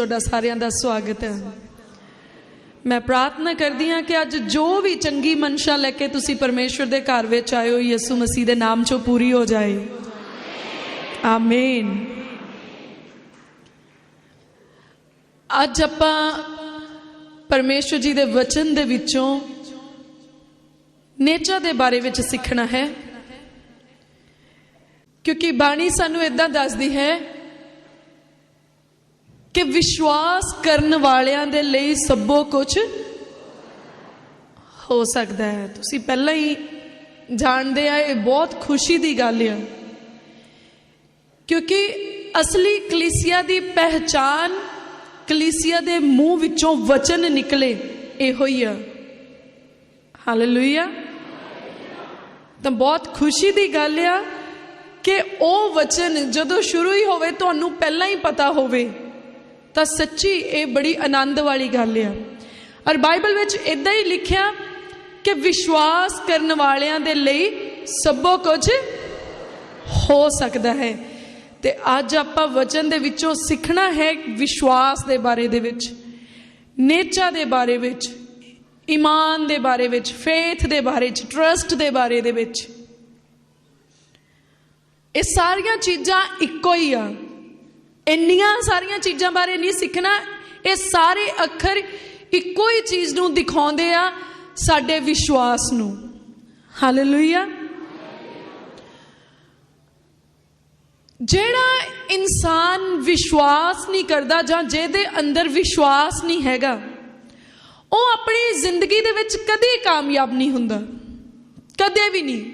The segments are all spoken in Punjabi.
ਤੁਹਾਡਾ ਸਾਰਿਆਂ ਦਾ ਸਵਾਗਤ ਹੈ। ਮੈਂ ਪ੍ਰਾਰਥਨਾ ਕਰਦੀ ਹਾਂ ਕਿ ਅੱਜ ਜੋ ਵੀ ਚੰਗੀ ਮਨਸ਼ਾ ਲੈ ਕੇ ਤੁਸੀਂ ਪਰਮੇਸ਼ਵਰ ਦੇ ਘਰ ਵਿੱਚ ਆਏ ਹੋ, ਯਿਸੂ ਮਸੀਹ ਦੇ ਨਾਮ 'ਚੋਂ ਪੂਰੀ ਹੋ ਜਾਏ। ਆਮੀਨ। ਅੱਜ ਆਪਾਂ ਪਰਮੇਸ਼ਵਰ ਜੀ ਦੇ ਵਚਨ ਦੇ ਵਿੱਚੋਂ ਨੇਚਰ ਦੇ ਬਾਰੇ ਵਿੱਚ ਸਿੱਖਣਾ ਹੈ। ਕਿਉਂਕਿ ਬਾਣੀ ਸਾਨੂੰ ਇਦਾਂ ਦੱਸਦੀ ਹੈ ਕਿ ਵਿਸ਼ਵਾਸ ਕਰਨ ਵਾਲਿਆਂ ਦੇ ਲਈ ਸਭੋ ਕੁਝ ਹੋ ਸਕਦਾ ਹੈ। ਤੁਸੀਂ ਪਹਿਲਾਂ ਹੀ ਜਾਣਦੇ ਆ, ਇਹ ਬਹੁਤ ਖੁਸ਼ੀ ਦੀ ਗੱਲ ਹੈ ਕਿਉਂਕਿ ਅਸਲੀ ਕਲੀਸਿਆ ਦੀ ਪਹਿਚਾਨ ਕਲੀਸਿਆ ਦੇ ਮੂੰਹ ਵਿੱਚੋਂ ਵਚਨ ਨਿਕਲੇ, ਇਹੋ ਹੀ ਆ। ਹਾਲੇਲੂਇਆ ਤਾਂ ਬਹੁਤ ਖੁਸ਼ੀ ਦੀ ਗੱਲ ਆ ਕਿ ਉਹ ਵਚਨ ਜਦੋਂ ਸ਼ੁਰੂ ਹੀ ਹੋਵੇ, ਤੁਹਾਨੂੰ ਪਹਿਲਾਂ ਹੀ ਪਤਾ ਹੋਵੇ। ਤਾਂ ਸੱਚੀ ਇਹ ਬੜੀ ਆਨੰਦ ਵਾਲੀ ਗੱਲ ਆ। ਔਰ ਬਾਈਬਲ ਵਿੱਚ ਇਦਾਂ ਹੀ ਲਿਖਿਆ ਕਿ ਵਿਸ਼ਵਾਸ ਕਰਨ ਵਾਲਿਆਂ ਦੇ ਲਈ ਸਭੋ ਕੁਝ ਹੋ ਸਕਦਾ ਹੈ। ਤੇ ਅੱਜ ਆਪਾਂ ਵਚਨ ਦੇ ਵਿੱਚੋਂ ਸਿੱਖਣਾ ਹੈ ਵਿਸ਼ਵਾਸ ਦੇ ਬਾਰੇ ਦੇ ਵਿੱਚ, ਨੇਚਾ ਦੇ ਬਾਰੇ ਵਿੱਚ, ਈਮਾਨ ਦੇ ਬਾਰੇ ਵਿੱਚ ਫੇਥ ਦੇ ਬਾਰੇ ਵਿੱਚ ਟਰਸਟ ਦੇ ਬਾਰੇ ਦੇ ਵਿੱਚ। ਇਹ ਸਾਰੀਆਂ ਚੀਜ਼ਾਂ ਇੱਕੋ ਹੀ ਆ। ਇੰਨੀਆਂ ਸਾਰੀਆਂ ਚੀਜ਼ਾਂ ਬਾਰੇ ਨਹੀਂ ਸਿੱਖਣਾ। ਇਹ ਸਾਰੇ ਅੱਖਰ ਇੱਕੋ ਹੀ ਚੀਜ਼ ਨੂੰ ਦਿਖਾਉਂਦੇ ਆ ਸਾਡੇ ਵਿਸ਼ਵਾਸ ਨੂੰ। ਹਾਲੇਲੂਇਆ ਜਿਹੜਾ ਇਨਸਾਨ ਵਿਸ਼ਵਾਸ ਨਹੀਂ ਕਰਦਾ ਜਾਂ ਜਿਹਦੇ ਅੰਦਰ ਵਿਸ਼ਵਾਸ ਨਹੀਂ ਹੈਗਾ, ਉਹ ਆਪਣੀ ਜ਼ਿੰਦਗੀ ਦੇ ਵਿੱਚ ਕਦੇ ਕਾਮਯਾਬ ਨਹੀਂ ਹੁੰਦਾ। ਕਦੇ ਵੀ ਨਹੀਂ।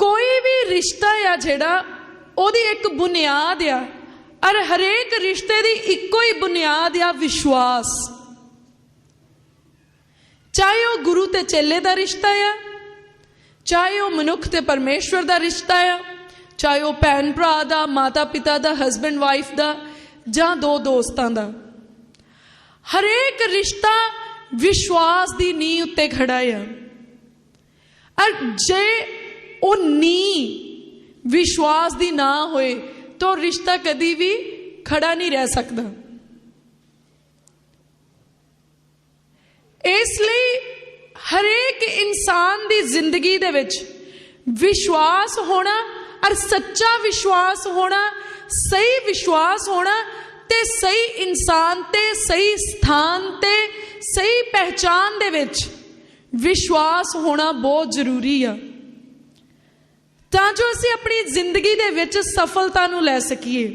ਕੋਈ ਵੀ ਰਿਸ਼ਤਾ ਆ ਜਿਹੜਾ ਉਹਦੀ ਇੱਕ ਬੁਨਿਆਦ ਆ। ਔਰ ਹਰੇਕ ਰਿਸ਼ਤੇ ਦੀ ਇੱਕੋ ਹੀ ਬੁਨਿਆਦ ਆ, ਵਿਸ਼ਵਾਸ। ਚਾਹੇ ਉਹ ਗੁਰੂ ਤੇ ਚੇਲੇ ਦਾ ਰਿਸ਼ਤਾ ਆ, ਚਾਹੇ ਉਹ ਮਨੁੱਖ ਤੇ ਪਰਮੇਸ਼ਵਰ ਦਾ ਰਿਸ਼ਤਾ ਆ, ਚਾਹੇ ਉਹ ਭੈਣ ਭਰਾ ਦਾ, ਮਾਤਾ ਪਿਤਾ ਦਾ ਹਸਬੰਡ ਵਾਈਫ ਦਾ ਜਾਂ ਦੋ ਦੋਸਤਾਂ ਦਾ। ਹਰੇਕ ਰਿਸ਼ਤਾ ਵਿਸ਼ਵਾਸ ਦੀ ਨੀਂਹ ਉੱਤੇ ਖੜਾ ਆ। ਔਰ ਜੇ ਉਹ ਨੀਂਹ ਵਿਸ਼ਵਾਸ ਦੀ ਨਾ ਹੋਏ ਤਾਂ ਰਿਸ਼ਤਾ ਕਦੀ ਵੀ ਖੜਾ ਨਹੀਂ ਰਹਿ ਸਕਦਾ। ਇਸ ਲਈ ਹਰੇਕ ਇਨਸਾਨ ਦੀ ਜ਼ਿੰਦਗੀ ਦੇ ਵਿੱਚ ਵਿਸ਼ਵਾਸ ਹੋਣਾ ਔਰ ਸੱਚਾ ਵਿਸ਼ਵਾਸ ਹੋਣਾ, ਸਹੀ ਵਿਸ਼ਵਾਸ ਹੋਣਾ ਤੇ ਸਹੀ ਇਨਸਾਨ ਤੇ, ਸਹੀ ਸਥਾਨ ਤੇ, ਸਹੀ ਪਹਿਚਾਨ ਦੇ ਵਿੱਚ ਵਿਸ਼ਵਾਸ ਹੋਣਾ ਬਹੁਤ ਜ਼ਰੂਰੀ ਆ। ਤਾਂ ਜੋ ਅਸੀਂ ਆਪਣੀ ਜ਼ਿੰਦਗੀ ਦੇ ਵਿੱਚ ਸਫਲਤਾ ਨੂੰ ਲੈ ਸਕੀਏ।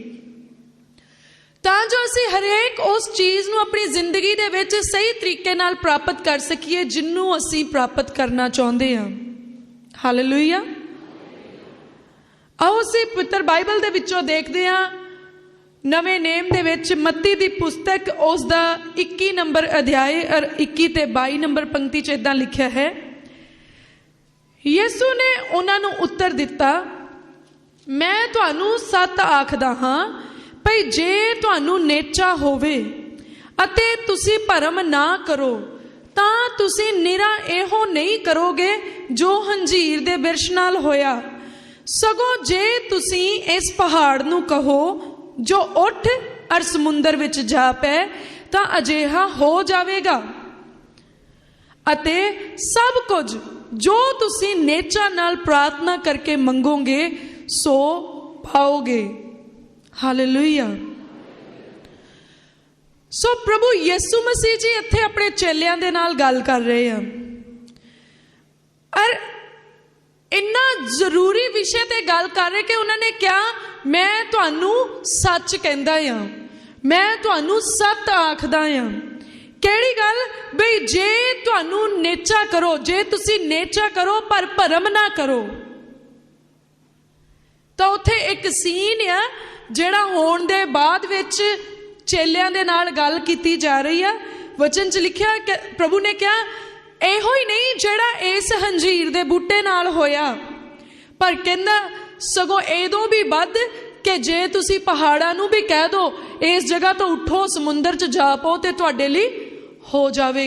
ਤਾਂ ਜੋ ਅਸੀਂ ਹਰੇਕ ਉਸ ਚੀਜ਼ ਨੂੰ ਆਪਣੀ ਜ਼ਿੰਦਗੀ ਦੇ ਵਿੱਚ ਸਹੀ ਤਰੀਕੇ ਨਾਲ ਪ੍ਰਾਪਤ ਕਰ ਸਕੀਏ, ਜਿੰਨੂੰ ਅਸੀਂ ਪ੍ਰਾਪਤ ਕਰਨਾ ਚਾਹੁੰਦੇ ਹਾਂ। ਹਾਲੇਲੂਇਆ ਆਓ ਅਸੀਂ ਪੁੱਤਰ ਬਾਈਬਲ ਦੇ ਵਿੱਚੋਂ ਦੇਖਦੇ ਹਾਂ। ਨਵੇਂ ਨੇਮ ਦੇ ਵਿੱਚ ਮੱਤੀ ਦੀ ਪੁਸਤਕ ਉਸ ਦਾ 21 ਨੰਬਰ ਅਧਿਆਇ ਔਰ 21 ਤੇ 22 ਨੰਬਰ ਪੰਕਤੀ 'ਚ ਇਦਾਂ ਲਿਖਿਆ ਹੈ। ਯਿਸੂ ਨੇ ਉਹਨਾਂ ਨੂੰ ਉੱਤਰ ਦਿੱਤਾ, ਮੈਂ ਤੁਹਾਨੂੰ ਸੱਤ ਆਖਦਾ ਹਾਂ, ਭਈ ਜੇ ਤੁਹਾਨੂੰ ਨੇਚਾ ਹੋਵੇ ਅਤੇ ਤੁਸੀਂ ਭਰਮ ਨਾ ਕਰੋ, ਤਾਂ ਤੁਸੀਂ ਨਿਰਾ ਇਹੋ ਨਹੀਂ ਕਰੋਗੇ ਜੋ ਹੰਜੀਰ ਦੇ ਬਿਰਸ਼ ਨਾਲ ਹੋਇਆ। ਸਗੋਂ ਜੇ ਤੁਸੀਂ ਇਸ ਪਹਾੜ ਨੂੰ ਕਹੋ, ਜੋ ਉੱਠ ਅਰ ਸਮੁੰਦਰ ਵਿੱਚ ਜਾ ਪੈ ਤਾਂ ਅਜਿਹਾ ਹੋ ਜਾਵੇਗਾ। ਅਤੇ ਸਭ ਕੁਝ ਜੋ ਤੁਸੀਂ ਨੇਚਾ ਨਾਲ ਪ੍ਰਾਰਥਨਾ ਕਰਕੇ ਮੰਗੋਗੇ, ਸੋ ਪਾਓਗੇ। ਹਾਲੇਲੂਇਆ ਸੋ ਪ੍ਰਭੂ ਯਿਸੂ ਮਸੀਹ ਜੀ ਇੱਥੇ ਆਪਣੇ ਚੇਲਿਆਂ ਦੇ ਨਾਲ ਗੱਲ ਕਰ ਰਹੇ ਆ। ਔਰ ਇੰਨਾ ਜ਼ਰੂਰੀ ਵਿਸ਼ੇ ਤੇ ਗੱਲ ਕਰ ਰਹੇ ਕਿ ਉਹਨਾਂ ਨੇ ਕਿਹਾ, ਮੈਂ ਤੁਹਾਨੂੰ ਸੱਚ ਕਹਿੰਦਾ ਆ। ਮੈਂ ਤੁਹਾਨੂੰ ਸੱਤ ਆਖਦਾ ਆ। ਕਿਹੜੀ ਗੱਲ? ਬਈ ਜੇ ਤੁਹਾਨੂੰ ਨੇਚਾ ਕਰੋ, ਜੇ ਤੁਸੀਂ ਨੇਚਾ ਕਰੋ, ਪਰ ਭਰਮ ਨਾ ਕਰੋ। ਤਾਂ ਉੱਥੇ ਇੱਕ ਸੀਨ ਆ, ਜਿਹੜਾ ਹੋਣ ਦੇ ਬਾਅਦ ਵਿੱਚ ਚੇਲਿਆਂ ਦੇ ਨਾਲ ਗੱਲ ਕੀਤੀ ਜਾ ਰਹੀ ਆ। ਵਚਨ 'ਚ ਲਿਖਿਆ ਪ੍ਰਭੂ ਨੇ ਕਿਹਾ, ਇਹੋ ਹੀ ਨਹੀਂ ਜਿਹੜਾ ਇਸ ਹੰਜੀਰ ਦੇ ਬੂਟੇ ਨਾਲ ਹੋਇਆ। ਪਰ ਕਹਿੰਦਾ, ਸਗੋਂ ਇਹਦੋਂ ਵੀ ਵੱਧ ਕਿ ਜੇ ਤੁਸੀਂ ਪਹਾੜਾਂ ਨੂੰ ਵੀ ਕਹਿ ਦੋ, ਇਸ ਜਗ੍ਹਾ ਤੋਂ ਉੱਠੋ, ਸਮੁੰਦਰ 'ਚ ਜਾ ਪਾਓ ਤੇ ਤੁਹਾਡੇ ਲਈ ਹੋ ਜਾਵੇ।